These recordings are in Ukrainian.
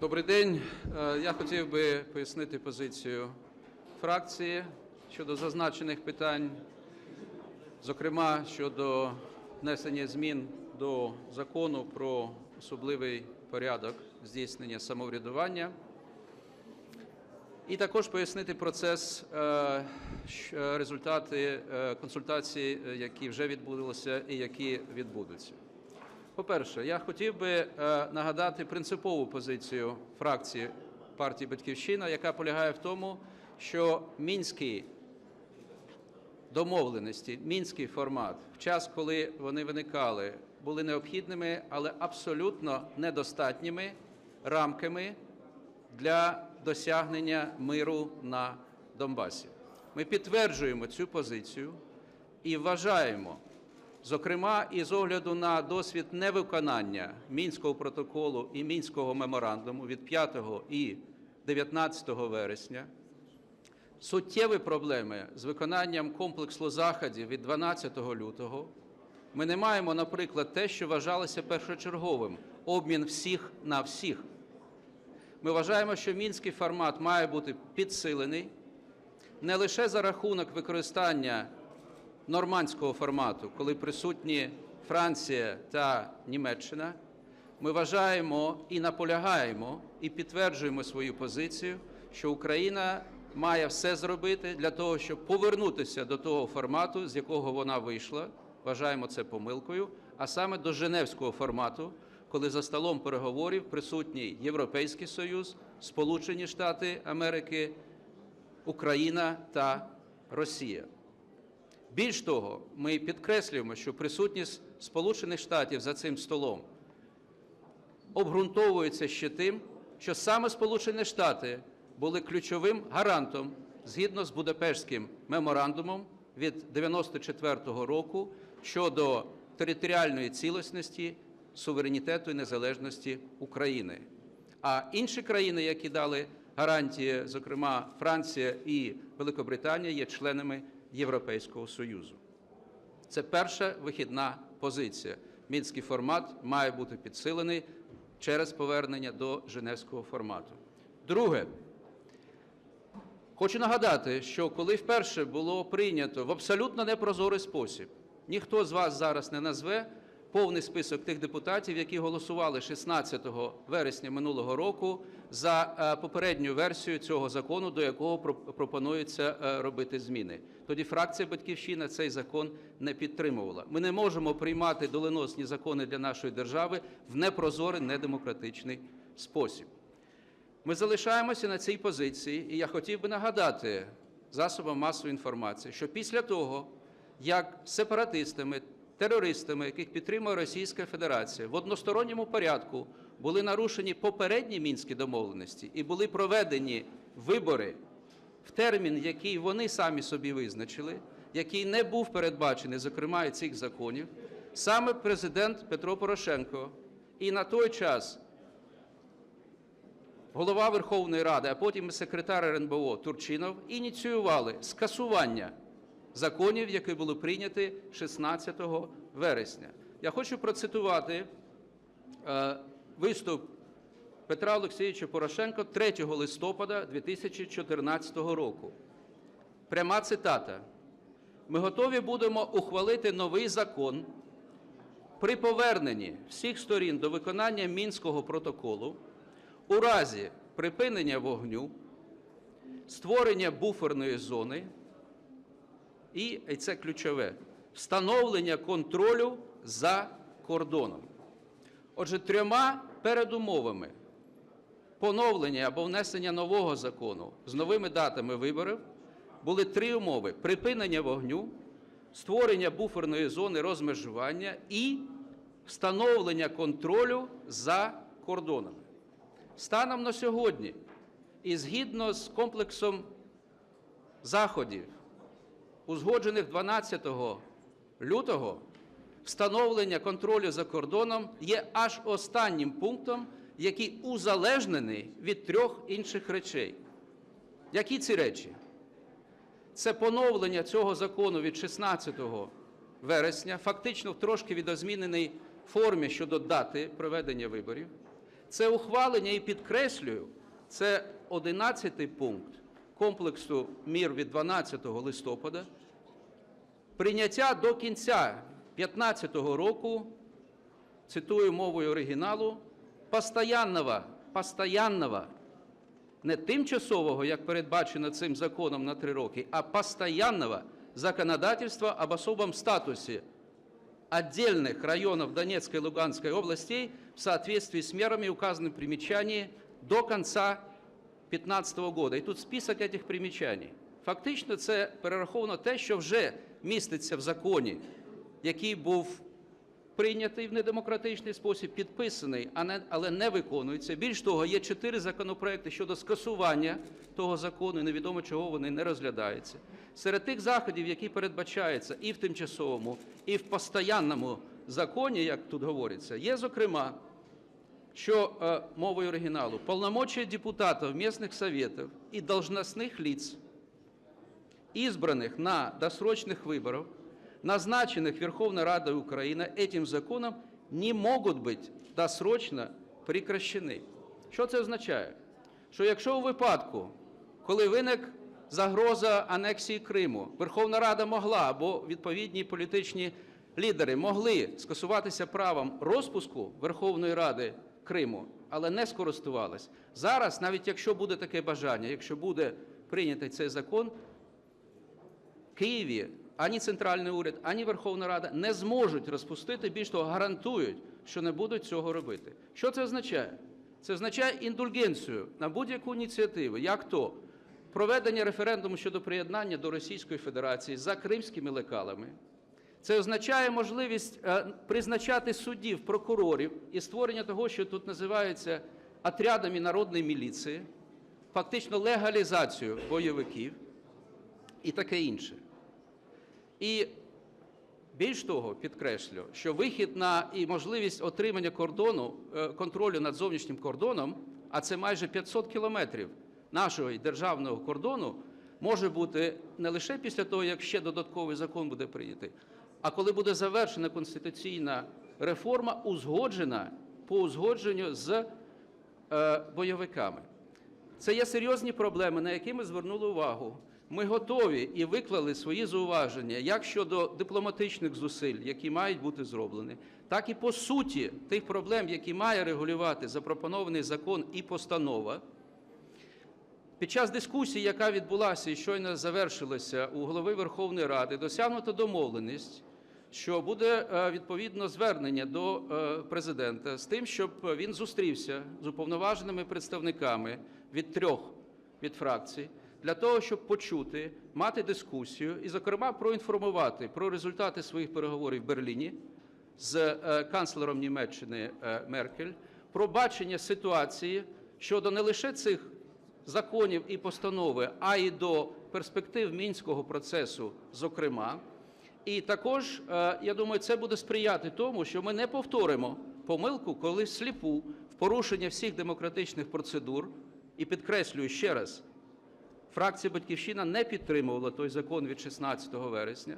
Добрий день. Е, Я хотів би пояснити позицію фракції щодо зазначених питань, зокрема щодо внесення змін до закону про особливий порядок здійснення самоврядування. І також пояснити процес, е, е, результати консультацій, які вже відбулися і які відбудуться. По-перше, я хотів би е, нагадати принципову позицію фракції партії Батьківщина, яка полягає в тому, що мінські домовленості, мінський формат в час, коли вони виникали, були необхідними, але абсолютно недостатніми рамками для досягнення миру на Донбасі. Ми підтверджуємо цю позицію і вважаємо, зокрема і з огляду на досвід невиконання Мінського протоколу і Мінського меморандуму від 5 і 19 вересня, суттєві проблеми з виконанням комплексу заходів від 12 лютого. Ми не маємо, наприклад, те, що вважалося першочерговим обмін всіх на всіх. Ми вважаємо, що мінський формат має бути підсилений не лише за рахунок використання нормандського формату, коли присутні Франція та Німеччина. Ми вважаємо і наполягаємо, і підтверджуємо свою позицію, що Україна має все зробити для того, щоб повернутися до того формату, з якого вона вийшла. Вважаємо це помилкою, а саме до Женевського формату, коли за столом переговорів присутній Європейський Союз, Сполучені Штати Америки, Україна та Росія. Більш того, ми підкреслюємо, що присутність Сполучених Штатів за цим столом обґрунтовується ще тим, що саме Сполучені Штати були ключовим гарантом згідно з Будапештським меморандумом від 1994 року щодо територіальної цілісності, суверенітету і незалежності України. А інші країни, які дали гарантії, зокрема Франція і Великобританія, є членами Європейського Союзу. Це перша вихідна позиція. Мінський формат має бути підсилений через повернення до Женевського формату. Друге, хочу нагадати, що коли вперше було прийнято в абсолютно непрозорий спосіб, ніхто з вас зараз не назве повний список тих депутатів, які голосували 16 вересня минулого року за е, попередню версію цього закону, до якого про- пропонується е, робити зміни. Тоді фракція Батьківщина цей закон не підтримувала. Ми не можемо приймати доленосні закони для нашої держави в непрозорий, недемократичний спосіб. Ми залишаємося на цій позиції, і я хотів би нагадати засобам масової інформації, що після того, як сепаратистами, терористами, яких підтримує Російська Федерація, в односторонньому порядку були нарушені попередні мінські домовленості і були проведені вибори в термін, який вони самі собі визначили, який не був передбачений, зокрема, і цих законів, саме президент Петро Порошенко і на той час голова Верховної Ради, а потім і секретар РНБО Турчинов ініціювали скасування законів, які були прийняті 16 вересня. Я хочу процитувати е, виступ Петра Олексійовича Порошенка 3 листопада 2014 року. Пряма цитата. Ми готові будемо ухвалити новий закон при поверненні всіх сторін до виконання Мінського протоколу у разі припинення вогню, створення буферної зони і, це ключове, встановлення контролю за кордоном. Отже, трьома передумовами поновлення або внесення нового закону з новими датами виборів були три умови: припинення вогню, створення буферної зони розмежування і встановлення контролю за кордонами. Станом на сьогодні, і згідно з комплексом заходів, узгоджених 12 лютого, встановлення контролю за кордоном є аж останнім пунктом, який узалежнений від трьох інших речей. Які ці речі? Це поновлення цього закону від 16 вересня, фактично в трошки відозміненій формі щодо дати проведення виборів. Це ухвалення і підкреслюю, це 11-й пункт комплексу мір від 12 листопада Прийняття до кінця 2015 року, цитую мовою оригіналу, постоянного, постоянного, не тимчасового, як передбачено цим законом на три роки, а постоянного законодательства об особом статусе отдельных районов Донецкой и Луганской областей в соответствии с мерами, указанными в примечании, до конца 2015 года. І тут список этих примічань. Фактично, це перераховано те, що вже міститься в законі, який був прийнятий в недемократичний спосіб, підписаний, а не- але не виконується. Більш того, є чотири законопроекти щодо скасування того закону, і невідомо чого вони не розглядаються. Серед тих заходів, які передбачаються і в тимчасовому, і в постоянному законі, як тут говориться, є, зокрема, що э, мовою оригиналу полномочия депутатов местных советов и должностных лиц, избранных на досрочных выборах, назначенных Верховной Радой Украины этим законом, не можуть бути досрочно прекращені. Що це означає? Що якщо у випадку, коли виник загроза анексії Криму, Верховна Рада могла або відповідні політичні лідери могли скасуватися правом розпуску Верховної Ради Криму, але не скористувались. Зараз, навіть якщо буде таке бажання, якщо буде прийнятий цей закон, Києві ані центральний уряд, ані Верховна Рада не зможуть розпустити, більш того, гарантують, що не будуть цього робити. Що це означає? Це означає індульгенцію на будь-яку ініціативу, як то проведення референдуму щодо приєднання до Російської Федерації за кримськими лекалами. Це означає можливість е, призначати суддів, прокурорів і створення того, що тут називається отрядами народної міліції, фактично легалізацію бойовиків і таке інше. І більш того, підкреслю, що вихід на і можливість отримання кордону, е, контролю над зовнішнім кордоном, а це майже 500 кілометрів нашого державного кордону, може бути не лише після того, як ще додатковий закон буде прийнятий, а коли буде завершена конституційна реформа, узгоджена по узгодженню з е, бойовиками. Це є серйозні проблеми, на які ми звернули увагу. Ми готові і виклали свої зауваження як щодо дипломатичних зусиль, які мають бути зроблені, так і по суті тих проблем, які має регулювати запропонований закон і постанова. Під час дискусії, яка відбулася і щойно завершилася у голови Верховної Ради, досягнуто домовленість, що буде е, відповідно звернення до е, президента з тим, щоб він зустрівся з уповноваженими представниками від трьох від фракцій для того, щоб почути, мати дискусію і, зокрема, проінформувати про результати своїх переговорів в Берліні з е, канцлером Німеччини е, Меркель, про бачення ситуації щодо не лише цих законів і постанови, а й до перспектив мінського процесу, зокрема. І також, е, я думаю, це буде сприяти тому, що ми не повторимо помилку, коли сліпу в порушення всіх демократичних процедур, і підкреслюю ще раз, фракція «Батьківщина» не підтримувала той закон від 16 вересня,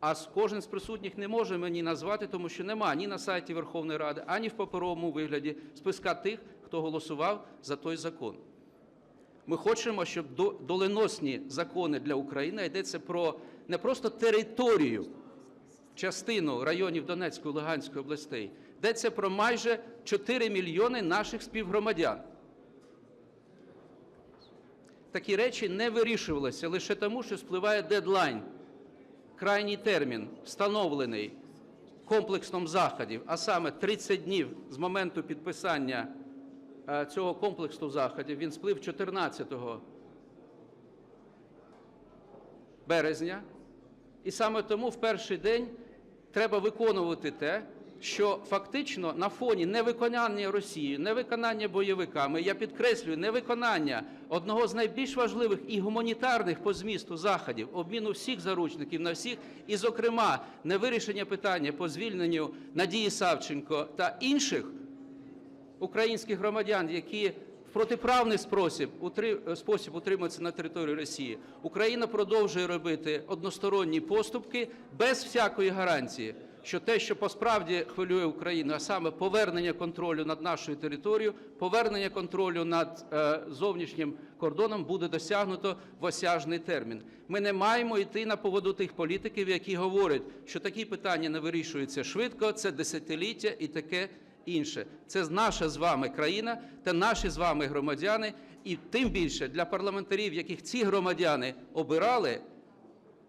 а кожен з присутніх не може мені назвати, тому що нема ні на сайті Верховної Ради, ані в паперовому вигляді списка тих, хто голосував за той закон. Ми хочемо, щоб доленосні закони для України йдеться про не просто територію, частину районів Донецької Луганської областей, йдеться про майже 4 мільйони наших співгромадян. Такі речі не вирішувалися лише тому, що спливає дедлайн, крайній термін, встановлений комплексом заходів, а саме 30 днів з моменту підписання е, цього комплексу заходів, він сплив 14 березня. І саме тому в перший день треба виконувати те, що фактично на фоні невиконання Росії, невиконання бойовиками, я підкреслюю, невиконання одного з найбільш важливих і гуманітарних по змісту заходів, обміну всіх заручників на всіх, і, зокрема, невирішення питання по звільненню Надії Савченко та інших українських громадян, які в протиправний спосіб, спосіб утримуються на території Росії, Україна продовжує робити односторонні поступки без всякої гарантії, що те, що посправді хвилює Україну, а саме повернення контролю над нашою територією, повернення контролю над е, зовнішнім кордоном буде досягнуто в осяжний термін. Ми не маємо йти на поводу тих політиків, які говорять, що такі питання не вирішуються швидко, це десятиліття і таке інше. Це наша з вами країна та наші з вами громадяни, і тим більше для парламентарів, яких ці громадяни обирали,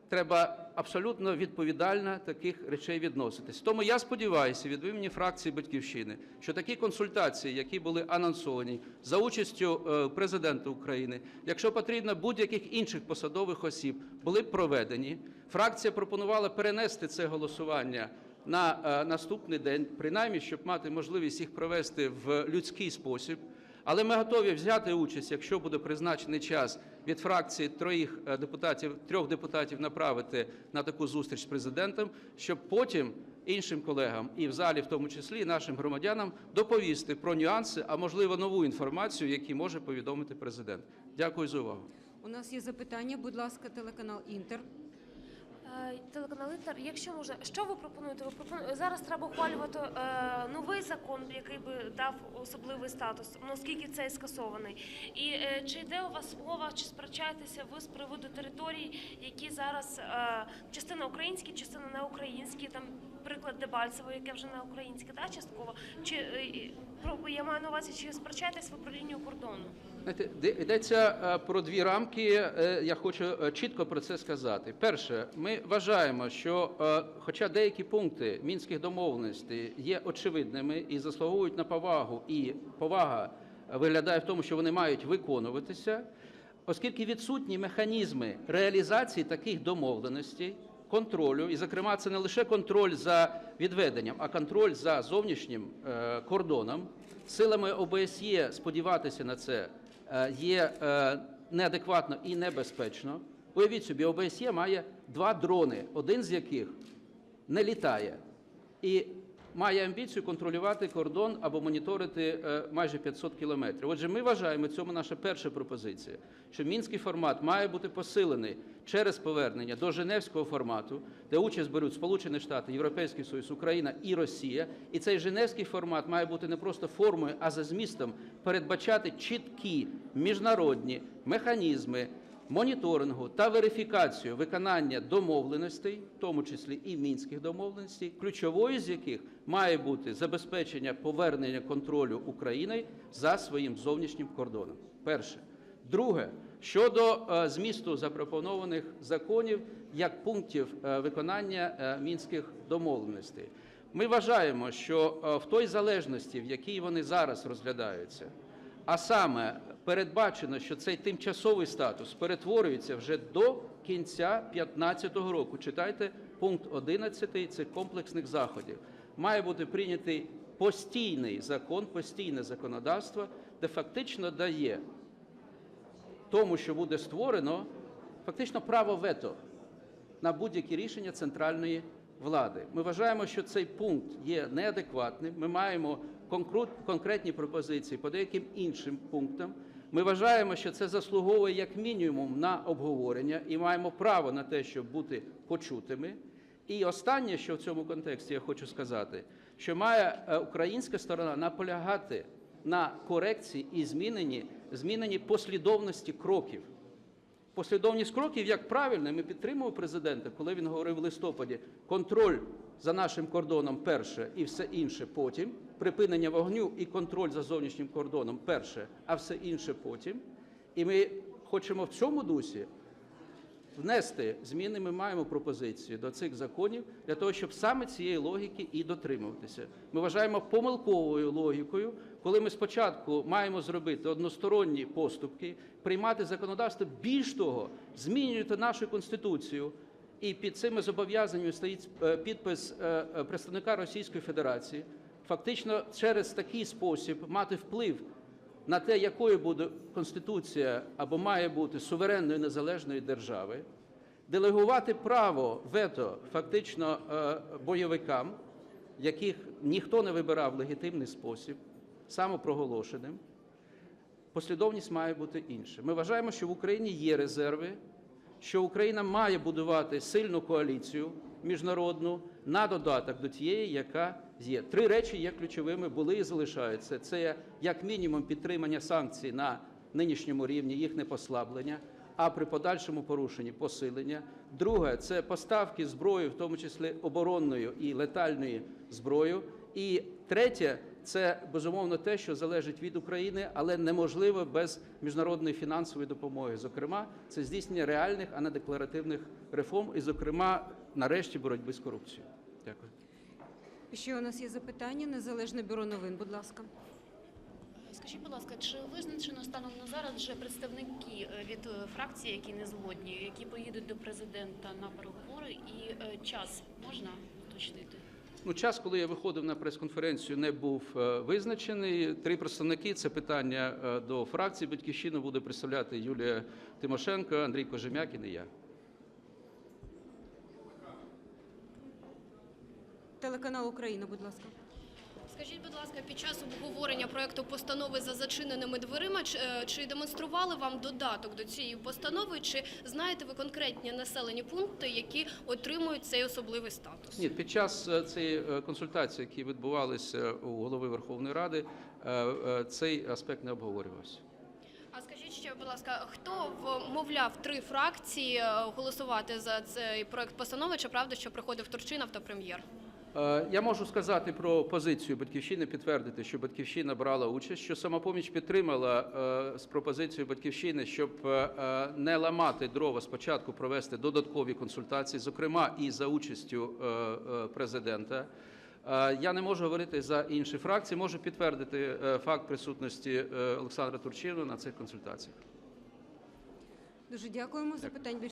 треба абсолютно відповідально таких речей відноситись. Тому я сподіваюся від імені фракції «Батьківщини», що такі консультації, які були анонсовані за участю е, президента України, якщо потрібно будь-яких інших посадових осіб, були б проведені. Фракція пропонувала перенести це голосування на е, наступний день, принаймні, щоб мати можливість їх провести в людський спосіб. Але ми готові взяти участь, якщо буде призначений час від фракції троїх е, депутатів, трьох депутатів направити на таку зустріч з президентом, щоб потім іншим колегам і в залі, в тому числі нашим громадянам, доповісти про нюанси, а можливо нову інформацію, які може повідомити президент. Дякую за увагу. У нас є запитання, будь ласка, телеканал Інтер. Е, Телеканал Інтер, якщо можна, що ви пропонуєте? Ви пропонуєте зараз треба ухвалювати е, новий закон, який би дав особливий статус, оскільки цей скасований. І е, чи йде у вас мова, чи сперечаєтеся ви з приводу територій, які зараз е, частина українські, частина не українські, там приклад Дебальцево, яке вже не українське, да, частково. Чи е, я маю на увазі, чи сперечаєтесь ви про лінію кордону? Знаєте, йдеться е, про дві рамки. е, Я хочу е, чітко про це сказати. Перше, ми вважаємо, що, хоча деякі пункти мінських домовленостей є очевидними і заслуговують на повагу, і повага виглядає в тому, що вони мають виконуватися, оскільки відсутні механізми реалізації таких домовленостей, контролю, і, зокрема, це не лише контроль за відведенням, а контроль за зовнішнім кордоном. Силами ОБСЄ сподіватися на це є е, неадекватно і небезпечно. Уявіть собі, ОБСЄ має два дрони, один з яких не літає і має амбіцію контролювати кордон або моніторити е, майже 500 кілометрів. Отже, ми вважаємо, цьому наша перша пропозиція, що мінський формат має бути посилений через повернення до Женевського формату, де участь беруть Сполучені Штати, Європейський Союз, Україна і Росія. І цей Женевський формат має бути не просто формою, а за змістом передбачати чіткі міжнародні механізми моніторингу та верифікацію виконання домовленостей, в тому числі і мінських домовленостей, ключовою з яких має бути забезпечення повернення контролю України за своїм зовнішнім кордоном. Перше. Друге, щодо е, змісту запропонованих законів як пунктів е, виконання е, мінських домовленостей. Ми вважаємо, що в той залежності, в якій вони зараз розглядаються, а саме передбачено, що цей тимчасовий статус перетворюється вже до кінця 2015 року. Читайте пункт 11 цих комплексних заходів. Має бути прийнятий постійний закон, постійне законодавство, де фактично дає тому, що буде створено, фактично право вето на будь-які рішення центральної влади. Ми вважаємо, що цей пункт є неадекватним. Ми маємо конкрет- конкретні пропозиції по деяким іншим пунктам. Ми вважаємо, що це заслуговує як мінімум на обговорення і маємо право на те, щоб бути почутими. І останнє, що в цьому контексті я хочу сказати, що має е, українська сторона наполягати на корекції і зміненні, зміненні послідовності кроків. Послідовність кроків, як правильно, ми підтримуємо президента, коли він говорив в листопаді, контроль за нашим кордоном перше і все інше потім, припинення вогню і контроль за зовнішнім кордоном перше, а все інше потім. І ми хочемо в цьому дусі внести зміни. Ми маємо пропозиції до цих законів для того, щоб саме цієї логіки і дотримуватися. Ми вважаємо помилковою логікою, коли ми спочатку маємо зробити односторонні поступки, приймати законодавство, більш того, змінювати нашу конституцію. І під цими зобов'язаннями стоїть е, підпис е, е, представника Російської Федерації. Фактично, через такий спосіб мати вплив на те, якою буде конституція або має бути суверенною незалежної держави, делегувати право вето фактично е, бойовикам, яких ніхто не вибирав в легітимний спосіб, самопроголошеним. Послідовність має бути інша. Ми вважаємо, що в Україні є резерви, що Україна має будувати сильну коаліцію міжнародну на додаток до тієї, яка є. Три речі є ключовими, були і залишаються. Це як мінімум підтримання санкцій на нинішньому рівні, їх не послаблення, а при подальшому порушенні посилення. Друге це поставки зброї, в тому числі оборонної і летальної зброї. І третє це безумовно те, що залежить від України, але неможливо без міжнародної фінансової допомоги. Зокрема, це здійснення реальних, а не декларативних реформ, і, зокрема, нарешті боротьби з корупцією. Дякую. Ще у нас є запитання. Незалежне бюро новин, будь ласка. Скажіть, будь ласка, чи визначено станом на зараз вже представники е, від е, фракції, які не згодні, які поїдуть до президента на переговори, і е, час можна уточнити? Ну, час, коли я виходив на прес-конференцію, не був визначений. Три представники це питання до фракції. Батьківщину буде представляти Юлія Тимошенко, Андрій Кожем'якін і я. Телеканал Україна, будь ласка. Скажіть, будь ласка, під час обговорення проекту постанови за зачиненими дверима, чи, е, демонстрували вам додаток до цієї постанови? Чи знаєте ви конкретні населені пункти, які отримують цей особливий статус? Ні, під час е, цієї е, консультації, які відбувалися у голови Верховної Ради, цей аспект не обговорювався. А скажіть ще, будь ласка, хто вмовляв три фракції голосувати за цей проект постанови? Чи правда, що приходив Турчинов та прем'єр? Е, Я можу сказати про позицію Батьківщини, підтвердити, що Батьківщина брала участь, що самопоміч підтримала е, з пропозицією Батьківщини, щоб е, не ламати дрова, спочатку провести додаткові консультації, зокрема і за участю президента. Я не можу говорити за інші фракції, можу підтвердити факт присутності Олександра Турчинова на цих консультаціях. Дуже дякуємо. Запитань більше